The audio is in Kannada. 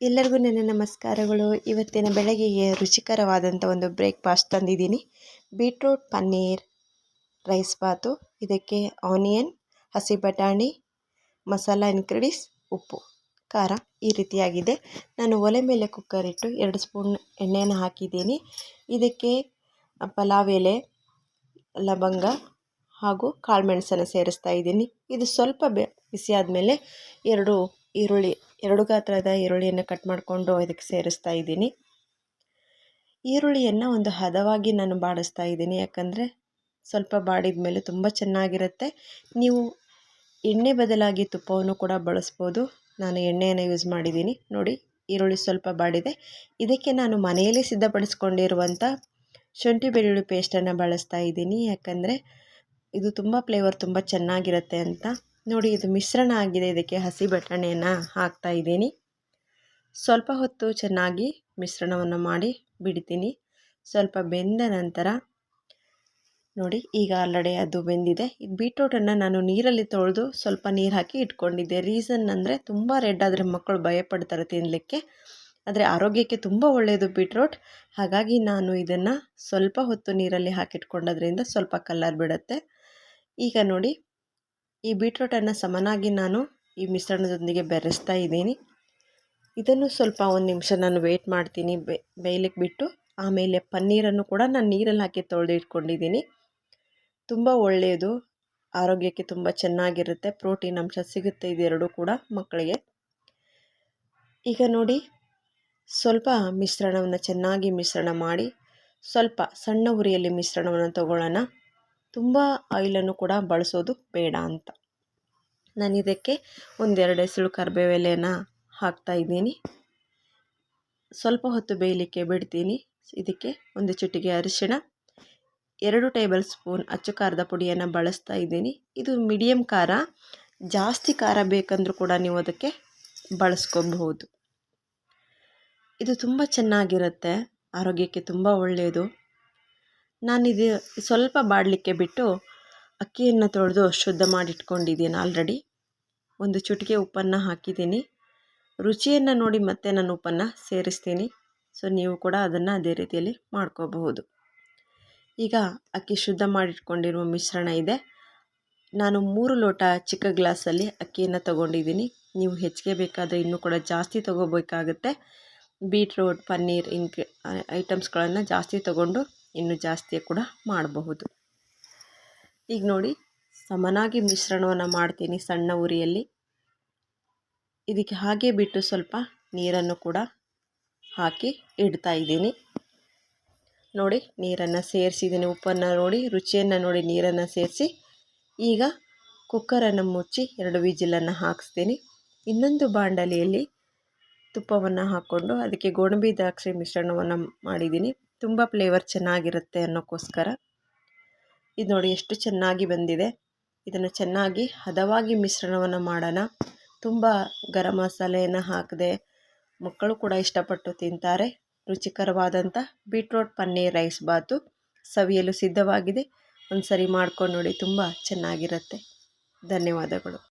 ಎಲ್ಲರಿಗೂ ನನ್ನ ನಮಸ್ಕಾರಗಳು. ಇವತ್ತಿನ ಬೆಳಗ್ಗೆಗೆ ರುಚಿಕರವಾದಂಥ ಒಂದು ಬ್ರೇಕ್ಫಾಸ್ಟ್ ತಂದಿದ್ದೀನಿ. ಬೀಟ್ರೂಟ್, ಪನ್ನೀರ್, ರೈಸ್ ಬಾತು, ಇದಕ್ಕೆ ಆನಿಯನ್, ಹಸಿ ಬಟಾಣಿ, ಮಸಾಲ ಇನ್ಕ್ರೀಡಿಸ್ ಉಪ್ಪು, ಖಾರ ಈ ರೀತಿಯಾಗಿದೆ. ನಾನು ಒಲೆ ಮೇಲೆ ಕುಕ್ಕರ್ ಇಟ್ಟು ಎರಡು ಸ್ಪೂನ್ ಎಣ್ಣೆಯನ್ನು ಹಾಕಿದ್ದೀನಿ. ಇದಕ್ಕೆ ಪಲಾವ್ ಎಲೆ, ಲವಂಗ ಹಾಗೂ ಕಾಳುಮೆಣಸನ್ನು ಸೇರಿಸ್ತಾ ಇದ್ದೀನಿ. ಇದು ಸ್ವಲ್ಪ ಬೆ ಬಿಸಿ ಆದಮೇಲೆ ಎರಡು ಈರುಳ್ಳಿ, ಎರಡು ಗಾತ್ರದ ಈರುಳ್ಳಿಯನ್ನು ಕಟ್ ಮಾಡಿಕೊಂಡು ಇದಕ್ಕೆ ಸೇರಿಸ್ತಾ ಇದ್ದೀನಿ. ಈರುಳ್ಳಿಯನ್ನು ಒಂದು ಹದವಾಗಿ ನಾನು ಬಾಡಿಸ್ತಾ ಇದ್ದೀನಿ. ಯಾಕಂದರೆ ಸ್ವಲ್ಪ ಬಾಡಿದ ಮೇಲೆ ತುಂಬ ಚೆನ್ನಾಗಿರುತ್ತೆ. ನೀವು ಎಣ್ಣೆ ಬದಲಾಗಿ ತುಪ್ಪವನ್ನು ಕೂಡ ಬಳಸ್ಬೋದು. ನಾನು ಎಣ್ಣೆಯನ್ನು ಯೂಸ್ ಮಾಡಿದ್ದೀನಿ. ನೋಡಿ, ಈರುಳ್ಳಿ ಸ್ವಲ್ಪ ಬಾಡಿದೆ. ಇದಕ್ಕೆ ನಾನು ಮನೆಯಲ್ಲಿ ಸಿದ್ಧಪಡಿಸ್ಕೊಂಡಿರುವಂಥ ಶುಂಠಿ ಬೆಳ್ಳುಳ್ಳಿ ಪೇಸ್ಟನ್ನು ಬಳಸ್ತಾ ಇದ್ದೀನಿ. ಯಾಕಂದರೆ ಇದು ತುಂಬ ಫ್ಲೇವರ್ ತುಂಬ ಚೆನ್ನಾಗಿರುತ್ತೆ ಅಂತ. ನೋಡಿ, ಇದು ಮಿಶ್ರಣ ಆಗಿದೆ. ಇದಕ್ಕೆ ಹಸಿ ಬಟಾಣಿಯನ್ನು ಹಾಕ್ತಾ ಇದ್ದೀನಿ. ಸ್ವಲ್ಪ ಹೊತ್ತು ಚೆನ್ನಾಗಿ ಮಿಶ್ರಣವನ್ನು ಮಾಡಿ ಬಿಡ್ತೀನಿ. ಸ್ವಲ್ಪ ಬೆಂದ ನಂತರ ನೋಡಿ, ಈಗ ಆಲ್ರೆಡಿ ಅದು ಬೆಂದಿದೆ. ಈ ಬೀಟ್ರೋಟನ್ನು ನಾನು ನೀರಲ್ಲಿ ತೊಳೆದು ಸ್ವಲ್ಪ ನೀರು ಹಾಕಿ ಇಟ್ಕೊಂಡಿದ್ದೆ. ರೀಸನ್ ಅಂದರೆ ತುಂಬ ರೆಡ್ ಆದರೆ ಮಕ್ಕಳು ಭಯಪಡ್ತಾರೆ ತಿನ್ನಲಿಕ್ಕೆ ಆದರೆ ಆರೋಗ್ಯಕ್ಕೆ ತುಂಬ ಒಳ್ಳೆಯದು ಬೀಟ್ರೋಟ್. ಹಾಗಾಗಿ ನಾನು ಇದನ್ನು ಸ್ವಲ್ಪ ಹೊತ್ತು ನೀರಲ್ಲಿ ಹಾಕಿಟ್ಕೊಂಡೋದ್ರಿಂದ ಸ್ವಲ್ಪ ಕಲರ್ ಬಿಡುತ್ತೆ. ಈಗ ನೋಡಿ ಈ ಬೀಟ್ರೋಟನ್ನು ಸಮನಾಗಿ ನಾನು ಈ ಮಿಶ್ರಣದೊಂದಿಗೆ ಬೆರೆಸ್ತಾ ಇದ್ದೀನಿ. ಇದನ್ನು ಸ್ವಲ್ಪ ಒಂದು ನಿಮಿಷ ನಾನು ವೇಟ್ ಮಾಡ್ತೀನಿ. ಬೇಯಲಿಕ್ಕೆ ಬಿಟ್ಟು ಆಮೇಲೆ ಪನ್ನೀರನ್ನು ಕೂಡ ನಾನು ನೀರಲ್ಲಿ ಹಾಕಿ ತೊಳೆದಿಟ್ಕೊಂಡಿದ್ದೀನಿ ತುಂಬ ಒಳ್ಳೆಯದು, ಆರೋಗ್ಯಕ್ಕೆ ತುಂಬ ಚೆನ್ನಾಗಿರುತ್ತೆ, ಪ್ರೋಟೀನ್ ಅಂಶ ಸಿಗುತ್ತೆ ಇದೆರಡೂ ಕೂಡ ಮಕ್ಕಳಿಗೆ. ಈಗ ನೋಡಿ, ಸ್ವಲ್ಪ ಮಿಶ್ರಣವನ್ನು ಚೆನ್ನಾಗಿ ಮಿಶ್ರಣ ಮಾಡಿ, ಸ್ವಲ್ಪ ಸಣ್ಣ ಉರಿಯಲ್ಲಿ ಮಿಶ್ರಣವನ್ನು ತಗೊಳ್ಳೋಣ. ತುಂಬ ಆಯಿಲನ್ನು ಕೂಡ ಬಳಸೋದು ಬೇಡ ಅಂತ. ನಾನು ಇದಕ್ಕೆ ಒಂದೆರಡು ಎಸಳು ಕರಿಬೇವೆಲೆನ ಹಾಕ್ತಾ ಇದ್ದೀನಿ. ಸ್ವಲ್ಪ ಹೊತ್ತು ಬೇಯಲಿಕ್ಕೆ ಬಿಡ್ತೀನಿ. ಇದಕ್ಕೆ ಒಂದು ಚಿಟಿಕೆ ಅರಿಶಿಣ, ಎರಡು ಟೇಬಲ್ ಸ್ಪೂನ್ ಅಚ್ಚು ಖಾರದ ಪುಡಿಯನ್ನು ಬಳಸ್ತಾ ಇದ್ದೀನಿ. ಇದು ಮೀಡಿಯಮ್ ಖಾರ, ಜಾಸ್ತಿ ಖಾರ ಬೇಕಂದರೂ ಕೂಡ ನೀವು ಅದಕ್ಕೆ ಬಳಸ್ಕೊಬಹುದು. ಇದು ತುಂಬ ಚೆನ್ನಾಗಿರುತ್ತೆ, ಆರೋಗ್ಯಕ್ಕೆ ತುಂಬ ಒಳ್ಳೆಯದು. ನಾನಿದು ಸ್ವಲ್ಪ ಬಾಡಲಿಕ್ಕೆ ಬಿಟ್ಟು ಅಕ್ಕಿಯನ್ನು ತೊಳೆದು ಶುದ್ಧ ಮಾಡಿಟ್ಕೊಂಡಿದ್ದೀನಿ ಆಲ್ರೆಡಿ ಒಂದು ಚುಟಿಕೆ ಉಪ್ಪನ್ನು ಹಾಕಿದ್ದೀನಿ ರುಚಿಯನ್ನು ನೋಡಿ ಮತ್ತೆ ನಾನು ಉಪ್ಪನ್ನು ಸೇರಿಸ್ತೀನಿ. ಸೊ ನೀವು ಕೂಡ ಅದನ್ನು ಅದೇ ರೀತಿಯಲ್ಲಿ ಮಾಡ್ಕೋಬಹುದು. ಈಗ ಅಕ್ಕಿ ಶುದ್ಧ ಮಾಡಿಟ್ಕೊಂಡಿರುವ ಮಿಶ್ರಣ ಇದೆ. ನಾನು ಮೂರು ಲೋಟ ಚಿಕ್ಕ ಗ್ಲಾಸಲ್ಲಿ ಅಕ್ಕಿಯನ್ನು ತಗೊಂಡಿದ್ದೀನಿ ನೀವು ಹೆಚ್ಚಿಗೆ ಬೇಕಾದರೆ ಇನ್ನೂ ಕೂಡ ಜಾಸ್ತಿ ತೊಗೋಬೇಕಾಗುತ್ತೆ. ಬೀಟ್ರೋಟ್, ಪನ್ನೀರ್ ಇನ್ಕ್ ಐಟಮ್ಸ್ಗಳನ್ನು ಜಾಸ್ತಿ ತೊಗೊಂಡು ಇನ್ನೂ ಜಾಸ್ತಿ ಕೂಡ ಮಾಡಬಹುದು. ಈಗ ನೋಡಿ, ಸಮನಾಗಿ ಮಿಶ್ರಣವನ್ನು ಮಾಡ್ತೀನಿ ಸಣ್ಣ ಉರಿಯಲ್ಲಿ. ಇದಕ್ಕೆ ಹಾಗೆ ಬಿಟ್ಟು ಸ್ವಲ್ಪ ನೀರನ್ನು ಕೂಡ ಹಾಕಿ ಇಡ್ತಾ ಇದ್ದೀನಿ. ನೋಡಿ, ನೀರನ್ನು ಸೇರಿಸಿದ್ದೀನಿ. ಉಪ್ಪನ್ನು ನೋಡಿ, ರುಚಿಯನ್ನು ನೋಡಿ, ನೀರನ್ನು ಸೇರಿಸಿ. ಈಗ ಕುಕ್ಕರನ್ನು ಮುಚ್ಚಿ ಎರಡು ವಿಜಿಲನ್ನು ಹಾಕಿಸ್ತೀನಿ. ಇನ್ನೊಂದು ಬಾಂಡಲಿಯಲ್ಲಿ ತುಪ್ಪವನ್ನು ಹಾಕ್ಕೊಂಡು ಅದಕ್ಕೆ ಗೋಡಂಬಿ ದ್ರಾಕ್ಷಿ ಮಿಶ್ರಣವನ್ನು ಮಾಡಿದ್ದೀನಿ. ತುಂಬ ಫ್ಲೇವರ್ ಚೆನ್ನಾಗಿರುತ್ತೆ ಅನ್ನೋಕ್ಕೋಸ್ಕರ. ಇದು ನೋಡಿ ಎಷ್ಟು ಚೆನ್ನಾಗಿ ಬಂದಿದೆ. ಇದನ್ನು ಚೆನ್ನಾಗಿ ಹದವಾಗಿ ಮಿಶ್ರಣವನ್ನು ಮಾಡೋಣ. ತುಂಬ ಗರಂ ಮಸಾಲೆಯನ್ನು ಹಾಕದೆ, ಮಕ್ಕಳು ಕೂಡ ಇಷ್ಟಪಟ್ಟು ತಿಂತಾರೆ. ರುಚಿಕರವಾದಂಥ ಬೀಟ್ರೋಟ್ ಪನ್ನೀರ್ ರೈಸ್ ಬಾತು ಸವಿಯಲು ಸಿದ್ಧವಾಗಿದೆ. ಒಂದು ಸರಿ ಮಾಡ್ಕೊಂಡು ನೋಡಿ ತುಂಬ ಚೆನ್ನಾಗಿರುತ್ತೆ. ಧನ್ಯವಾದಗಳು.